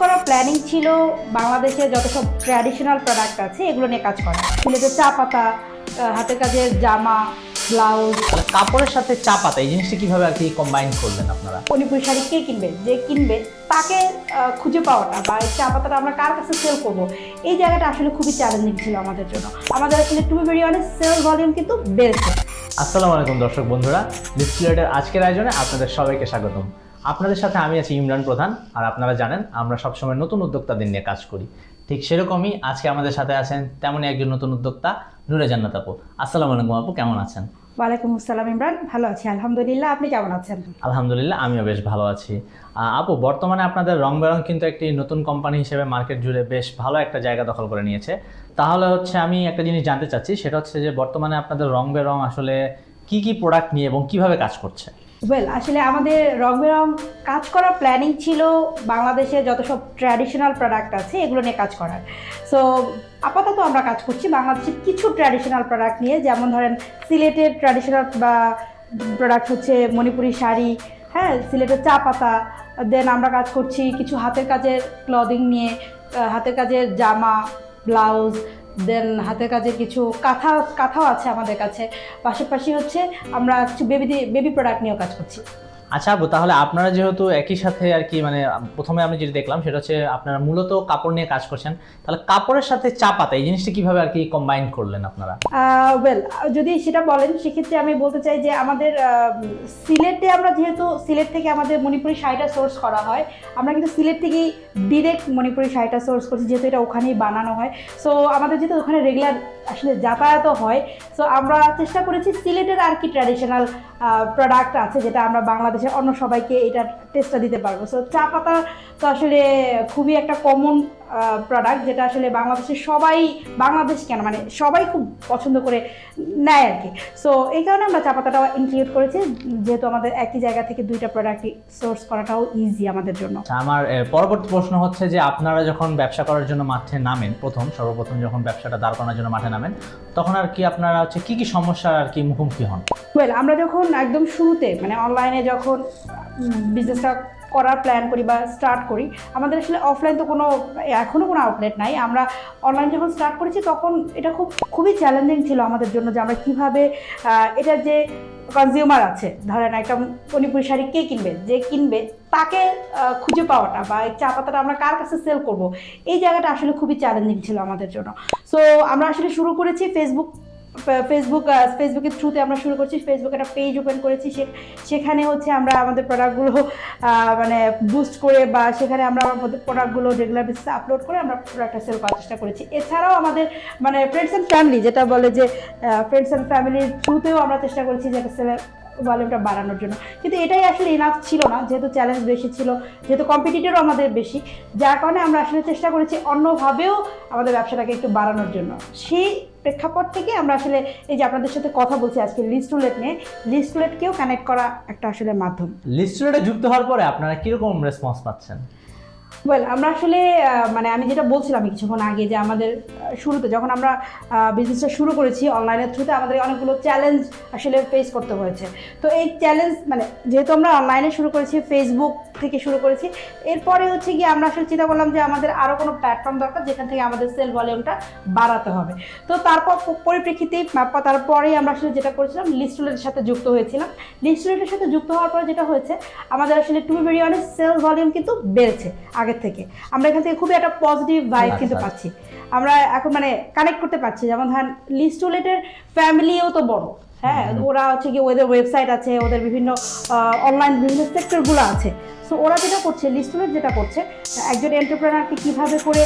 করার প্ল্যানিং ছিল বাংলাদেশে যত সব ট্র্যাডিশনাল প্রোডাক্ট আছে এগুলো নিয়ে কাজ করা। সিলেটের চা পাতা হাতের কাজের জামা ব্লাউজ কাপড়ের সাথে চা পাতা এই জিনিসটা কীভাবে আর কি কম্বাইন করলেন আপনারা? মণিপুরি শাড়ি কে কিনবে যে কিনবে তাকে খুঁজে পাওয়াটা বা এই চা পাতাটা আমরা কার কাছে সেল করব? এই জায়গাটা আসলে খুবই চ্যালেঞ্জিং ছিল আমাদের জন্য। আমাদের আসলে to be very sale volume কিন্তু বেড়েছে। আসসালামু আলাইকুম দর্শক বন্ধুরা লিস্টলেটের আজকের আয়োজনে আপনাদের সবাইকে স্বাগতম। আপনাদের সাথে আমি আছি ইমরান প্রধান আর আপনারা জানেন আমরা সবসময় নতুন উদ্যোক্তাদের নিয়ে কাজ করি। ঠিক সেরকমই আজকে আমাদের সাথে আছেন তেমনই একজন নতুন উদ্যোক্তা নুরে জান্নাত আপু। আসসালামু আলাইকুম আপু কেমন আছেন? ওয়ালাইকুম আসসালাম ইমরান ভালো আছি। আলহামদুলিল্লাহ আপনি কেমন আছেন? আলহামদুলিল্লাহ আমিও বেশ ভালো আছি। আপু বর্তমানে আপনাদের রং বেরং কিন্তু একটি নতুন কোম্পানি হিসেবে মার্কেট জুড়ে বেশ ভালো একটা জায়গা দখল করে নিয়েছে। তাহলে হচ্ছে আমি একটা জিনিস জানতে চাচ্ছি সেটা হচ্ছে যে বর্তমানে আপনাদের রং বেরং আসলে কি কি প্রোডাক্ট নিয়ে এবং কীভাবে কাজ করছে? ওয়েল আসলে আমাদের রং বেরং কাজ করার প্ল্যানিং ছিল বাংলাদেশে যত সব ট্র্যাডিশনাল প্রোডাক্ট আছে এগুলো নিয়ে কাজ করার। সো আপাতত আমরা কাজ করছি বাংলাদেশের কিছু ট্র্যাডিশনাল প্রোডাক্ট নিয়ে, যেমন ধরেন সিলেটের ট্র্যাডিশনাল বা প্রোডাক্ট হচ্ছে মণিপুরি শাড়ি হ্যাঁ সিলেটের চা পাতা দেন আমরা কাজ করছি কিছু হাতের কাজের ক্লদিং নিয়ে হাতের কাজের জামা ব্লাউজ দেন হাতের কাজে কিছু কাঁথা, কাঁথাও আছে আমাদের কাছে। পাশাপাশি হচ্ছে আমরা কিছু বেবি বেবি প্রোডাক্ট নিয়েও কাজ করছি। আচ্ছা আপু, তাহলে আপনারা যেহেতু একই সাথে আর কি মানে প্রথমে আমি যেটা দেখলাম সেটা হচ্ছে আপনারা মূলত কাপড় নিয়ে কাজ করছেন। তাহলে কাপড়ের সাথে চা পাতা, এই জিনিসটা কীভাবে আর কি কম্বাইন করলেন আপনারা? ওয়েল যদি সেটা বলেন, সেক্ষেত্রে আমি বলতে চাই যে আমাদের সিলেটে আমরা যেহেতু, সিলেট থেকে আমাদের মণিপুরি শাড়িটা সোর্স করা হয়, আমরা কিন্তু সিলেট থেকেই ডিরেক্ট মণিপুরি শাড়িটা সোর্স করছি, যেহেতু এটা ওখানেই বানানো হয়। সো আমাদের যেহেতু ওখানে রেগুলার আসলে যাতায়াতও হয় সো আমরা চেষ্টা করেছি সিলেটের আর কি ট্র্যাডিশনাল প্রোডাক্ট আছে যেটা আমরা বাংলাদেশের অন্য সবাইকে এটা টেস্টটা দিতে পারব। সো চা পাতা তো আসলে খুবই একটা কমন প্রোডাক্ট যেটা আসলে বাংলাদেশের সবাই বাংলাদেশ কেন মানে সবাই খুব পছন্দ করে নেয় আর কি। সো এই কারণে আমরা চা পাতাটাও ইনক্লুড করেছি যেহেতু আমাদের একই জায়গা থেকে দুইটা প্রোডাক্টই সোর্স করাটাও ইজি আমাদের জন্য। আচ্ছা, আমার পরবর্তী প্রশ্ন হচ্ছে যে আপনারা যখন ব্যবসা করার জন্য মাঠে নামেন প্রথম সর্বপ্রথম যখন ব্যবসাটা দাঁড় করানোর জন্য মাঠে নামেন তখন আর কি আপনারা হচ্ছে কি কি সমস্যার আর কি মুখোমুখি হন? ওয়েল আমরা যখন একদম শুরুতে মানে অনলাইনে যখন বিজনেসটা করার প্ল্যান করি বা স্টার্ট করি। আমাদের আসলে অফলাইন তো কোনো এখনও কোনো আউটলেট নাই। আমরা অনলাইন যখন স্টার্ট করেছি তখন এটা খুব, খুবই চ্যালেঞ্জিং ছিল আমাদের জন্য যে আমরা কীভাবে এটার যে কনজিউমার আছে, ধরেন একটা মণিপুরি শাড়ি কে কিনবে? যে কিনবে, তাকে খুঁজে পাওয়াটা বা চা পাতাটা আমরা কার কাছে সেল করব? এই জায়গাটা আসলে খুবই চ্যালেঞ্জিং ছিল আমাদের জন্য। সো আমরা আসলে শুরু করেছি ফেসবুক ফেসবুক ফেসবুকের থ্রুতে আমরা শুরু করছি। ফেসবুক একটা পেজ ওপেন করেছি। সেখানে হচ্ছে আমরা আমাদের প্রোডাক্টগুলো মানে বুস্ট করে বা সেখানে আমরা আমাদের প্রোডাক্টগুলো রেগুলার বেসিসে আপলোড করে আমরা প্রোডাক্টটা সেল করার চেষ্টা করেছি। এছাড়াও আমাদের মানে ফ্রেন্ডস অ্যান্ড ফ্যামিলি যেটা বলে যে ফ্রেন্ডস অ্যান্ড ফ্যামিলির থ্রুতেও আমরা চেষ্টা করেছি যে একটা সেলের ভলিউমটা বাড়ানোর জন্য। কিন্তু এটাই আসলে ইনাফ ছিল না, যেহেতু চ্যালেঞ্জ বেশি ছিল, যেহেতু কম্পিটিটরও আমাদের বেশি। যার কারণে আমরা আসলে চেষ্টা করেছি অন্যভাবেও আমাদের ব্যবসাটাকে একটু বাড়ানোর জন্য। সেই প্রেক্ষাপট থেকে আমরা আসলে এই যে আপনাদের সাথে কথা বলছি আজকে লিস্টুলেট নিয়ে, লিস্টুলেটকেও কানেক্ট করা একটা আসলে মাধ্যম। লিস্টুলেটে যুক্ত হওয়ার পরে আপনারা কীরকম রেসপন্স পাচ্ছেন? ওয়েল আমরা আসলে মানে আমি যেটা বলছিলাম কিছুক্ষণ আগে যে আমাদের শুরুতে যখন আমরা বিজনেসটা শুরু করেছি অনলাইনের থ্রুতে আমাদের অনেকগুলো চ্যালেঞ্জ আসলে ফেস করতে হয়েছে। তো এই চ্যালেঞ্জ মানে যেহেতু আমরা অনলাইনে শুরু করেছি ফেসবুক থেকে শুরু করেছি, এরপরে হচ্ছে গিয়ে আমরা আসলে চিন্তা করলাম যে আমাদের আরও কোনো প্ল্যাটফর্ম দরকার যেখান থেকে আমাদের সেল ভলিউমটা বাড়াতে হবে। তো তারপর পরিপ্রেক্ষিতে বা তারপরেই আমরা আসলে যেটা করেছিলাম লিস্টুলেটের সাথে যুক্ত হয়েছিলাম। লিস্টুলেটের সাথে যুক্ত হওয়ার পরে যেটা হয়েছে, আমাদের আসলে to very honest sale volume কিন্তু বেড়েছে। আগের থেকে। আমরা এখান থেকে খুবই একটা পজিটিভ ভাইব কিন্তু। পাচ্ছি। আমরা এখন মানে কানেক্ট করতে পারছি। যেমন ধরেন লিস্টুলেটের ফ্যামিলিও তো বড়। হ্যাঁ ওরা হচ্ছে কি ওদের ওয়েবসাইট আছে ওদের বিভিন্ন অনলাইন বিভিন্ন সেক্টরগুলো আছে। সো ওরা যেটা করছে লিস্টুলেট যেটা করছে একজন এন্টারপ্রেনারকে কীভাবে করে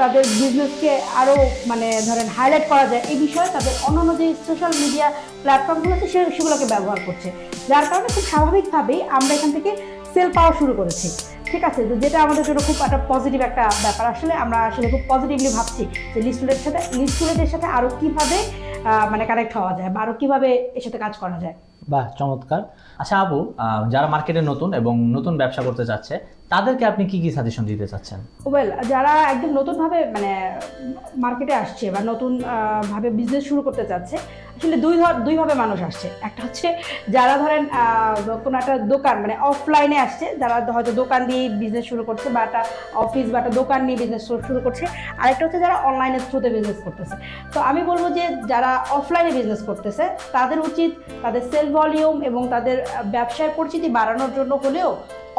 তাদের বিজনেসকে আরও মানে ধরেন হাইলাইট করা যায় এই বিষয়ে তাদের অন্যান্য যে সোশ্যাল মিডিয়া প্ল্যাটফর্মগুলো আছে সেগুলোকে ব্যবহার করছে। যার কারণে খুব স্বাভাবিকভাবেই আমরা এখান থেকে সেল পাওয়া শুরু করেছি। ঠিক আছে, তো যেটা আমাদের জন্য খুব একটা পজিটিভ একটা ব্যাপার। আসলে আমরা আসলে খুব পজিটিভলি ভাবছি যে লিস্টুলের সাথে লিস্টুলেদের সাথে আরও কীভাবে মানে কানেক্ট হওয়া যায় বা আরও কীভাবে এর সাথে কাজ করা যায়। বাহ, চমৎকার। আচ্ছা আবু যারা মার্কেটে নতুন এবং নতুন ব্যবসা করতে যাচ্ছে তাদেরকে আপনি কি কি সাজেশন দিতে চাচ্ছেন? ওয়েল যারা একদম নতুনভাবে মানে মার্কেটে আসছে বা নতুন ভাবে বিজনেস শুরু করতে চাচ্ছে, আসলে দুই দুইভাবে মানুষ আসছে। একটা হচ্ছে যারা ধরেন কোনো একটা দোকান মানে অফলাইনে আসছে, যারা হয়তো দোকান দিয়ে বিজনেস শুরু করছে বা একটা অফিস বা একটা দোকান নিয়ে বিজনেস শুরু করছে। আরেকটা হচ্ছে যারা অনলাইনের থ্রুতে বিজনেস করতেছে। তো আমি বলব যে, যারা অফলাইনে বিজনেস করতেছে, তাদের উচিত তাদের সেল ভলিউম এবং তাদের ব্যবসায় পরিচিতি বাড়ানোর জন্য হলেও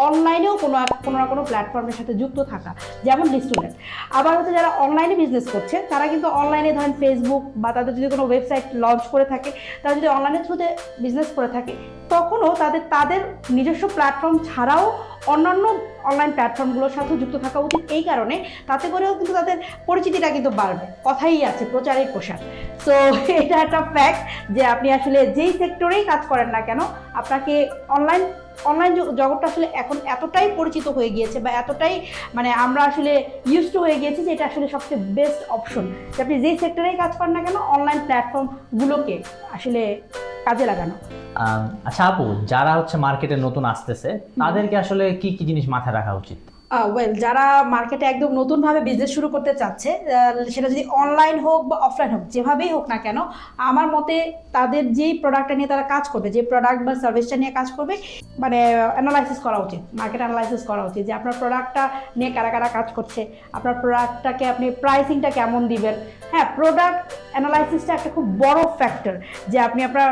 অনলাইনেও কোনো কোনো না কোনো প্ল্যাটফর্মের সাথে যুক্ত থাকা, যেমন ডিস্টুডেন্ট আবার হচ্ছে যারা অনলাইনে বিজনেস করছে, তারা কিন্তু অনলাইনে ধরেন ফেসবুক বা তাদের যদি কোনো ওয়েবসাইট লঞ্চ করে থাকে, তারা যদি অনলাইনের থ্রুতে বিজনেস করে থাকে, তখনও তাদের তাদের নিজস্ব প্ল্যাটফর্ম ছাড়াও অন্যান্য অনলাইন প্ল্যাটফর্মগুলোর সাথেও যুক্ত থাকা উচিত। এই কারণে তাতে করেও কিন্তু তাদের পরিচিতিটা কিন্তু বাড়বে। কথাই আছে, প্রচারের প্রসার সো এটা একটা ফ্যাক্ট যে আপনি আসলে যেই সেক্টরেই কাজ করেন না কেন, আপনাকে অনলাইন অনলাইন জগৎটা আসলে এখন এতটাই পরিচিত হয়ে গিয়েছে বা এতটাই মানে আমরা আসলে ইউজ টু হয়ে গিয়েছি যে এটা আসলে সবচেয়ে বেস্ট অপশন যে আপনি যেই সেক্টরেই কাজ করেন না কেন অনলাইন প্ল্যাটফর্মগুলোকে আসলে কাজে লাগানো। আচ্ছা আপু যারা হচ্ছে মার্কেটে নতুন আসতেছে তাদেরকে আসলে কি কি জিনিস মাথায় রাখা উচিত? ওয়েল যারা মার্কেটে একদম নতুনভাবে বিজনেস শুরু করতে চাচ্ছে সেটা যদি অনলাইন হোক বা অফলাইন হোক, যেভাবেই হোক না কেন, আমার মতে তাদের যেই প্রোডাক্টটা নিয়ে তারা কাজ করবে, যে প্রোডাক্ট বা সার্ভিসটা নিয়ে কাজ করবে মানে অ্যানালাইসিস করা উচিত মার্কেট অ্যানালাইসিস করা উচিত, যে আপনার প্রোডাক্টটা নিয়ে কারা কারা কাজ করছে, আপনার প্রোডাক্টটাকে আপনি প্রাইসিংটা কেমন দিবেন। হ্যাঁ প্রোডাক্ট অ্যানালাইসিসটা একটা খুব বড় ফ্যাক্টর যে আপনি আপনার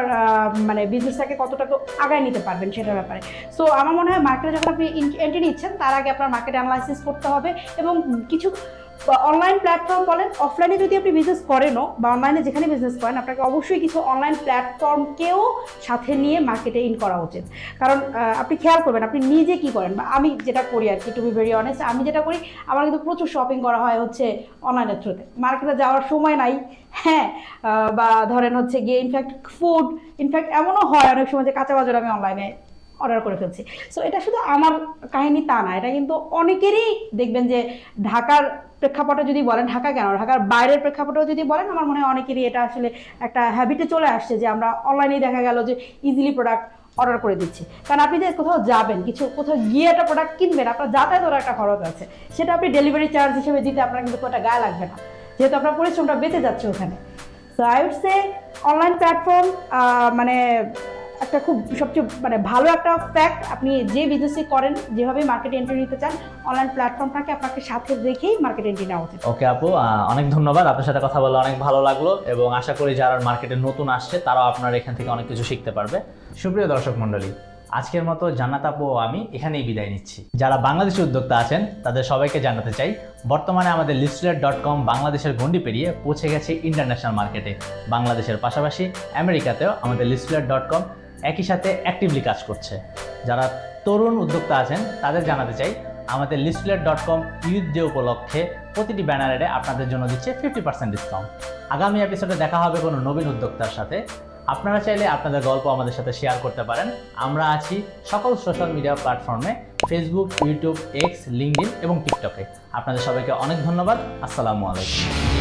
মানে বিজনেসটাকে কতটা আগায় নিতে পারবেন সেটার ব্যাপারে। সো আমার মনে হয় মার্কেটে যখন আপনি এন্ট্রি নিচ্ছেন, তার আগে আপনার মার্কেট অ্যানালাইসিস করতে হবে এবং কিছু অনলাইন প্ল্যাটফর্ম বলেন অফলাইনে যদি আপনি বিজনেস করেনও বা অনলাইনে যেখানে বিজনেস করেন, আপনাকে অবশ্যই কিছু অনলাইন প্ল্যাটফর্মকেও সাথে নিয়ে মার্কেটে ইন করা উচিত। কারণ আপনি খেয়াল করবেন, আপনি নিজে কি করেন? বা আমি যেটা করি আর কি টু বি ভেরি অনেস্ট আমি যেটা করি, আমার কিন্তু প্রচুর শপিং করা হয় হচ্ছে অনলাইনের থ্রুতে মার্কেটে যাওয়ার সময় নাই হ্যাঁ বা ধরেন হচ্ছে গিয়ে ইনফ্যাক্ট ফুড ইনফ্যাক্ট এমনও হয় অনেক সময় যে কাঁচা বাজার আমি অনলাইনে অর্ডার করে ফেলছি। সো এটা শুধু আমার কাহিনী তা না, এটা কিন্তু অনেকেরই দেখবেন যে ঢাকার প্রেক্ষাপটে যদি বলেন, ঢাকা কেন? ঢাকার বাইরের প্রেক্ষাপটেও যদি বলেন, আমার মনে হয় অনেকেরই এটা আসলে একটা হ্যাবিটে চলে আসছে যে আমরা অনলাইনেই দেখা গেল যে ইজিলি প্রোডাক্ট অর্ডার করে দিচ্ছি। কারণ আপনি যে কোথাও যাবেন, কিছু কোথাও গিয়ে একটা প্রোডাক্ট কিনবেন, আপনার যাতায়াতের একটা খরচ আছে। সেটা আপনি ডেলিভারি চার্জ হিসেবে দিতে আপনার কিন্তু কোনো গায়ে লাগবে না। যেহেতু আপনার পরিশ্রমটা বেঁচে যাচ্ছে ওখানে। So I would say online platform মানে একটা খুব সবচেয়ে মানে ভালো একটা ফ্যাক্ট আপনি যে বিজনেসই করেন, যেভাবে মার্কেটে এন্ট্রি নিতে চান অনলাইন প্ল্যাটফর্মটাকে আপনাকে সাথে রেখেই মার্কেটে এন্ট্রি নেওয়া উচিত। ওকে আপু অনেক ধন্যবাদ। আপনার সাথে কথা বলে অনেক ভালো লাগল এবং আশা করি যারা মার্কেটে নতুন আসছে, তারাও আপনার এখান থেকে অনেক কিছু শিখতে পারবে। সুপ্রিয় দর্শক মণ্ডলী, আজকের মতো জান্নাত আপু আমি এখানেই বিদায় নিচ্ছি। যারা বাংলাদেশি উদ্যোক্তা আছেন, তাদের সবাইকে জানাতে চাই, বর্তমানে আমাদের লিস্টলেট ডট কম বাংলাদেশের গণ্ডি পেরিয়ে পৌঁছে গেছে ইন্টারন্যাশনাল মার্কেটে বাংলাদেশের পাশাপাশি আমেরিকাতেও আমাদের লিস্টলেট ডট কম একই সাথে অ্যাক্টিভলি কাজ করছে। যারা তরুণ উদ্যোক্তা আছেন, তাদের জানাতে চাই, আমাদের listlet dot com youth day উপলক্ষে প্রতিটি ব্যানারে আপনাদের জন্য দিচ্ছে ফিফটি পার্সেন্ট ডিসকাউন্ট আগামী এপিসোডে দেখা হবে কোনো নবীন উদ্যোক্তার সাথে। আপনারা চাইলে আপনাদের গল্প আমাদের সাথে শেয়ার করতে পারেন। আমরা আছি সকল সোশ্যাল মিডিয়া প্ল্যাটফর্মে ফেসবুক ইউটিউব এক্স লিঙ্কডিন এবং টিকটকে আপনাদের সবাইকে অনেক ধন্যবাদ। আসসালামু আলাইকুম।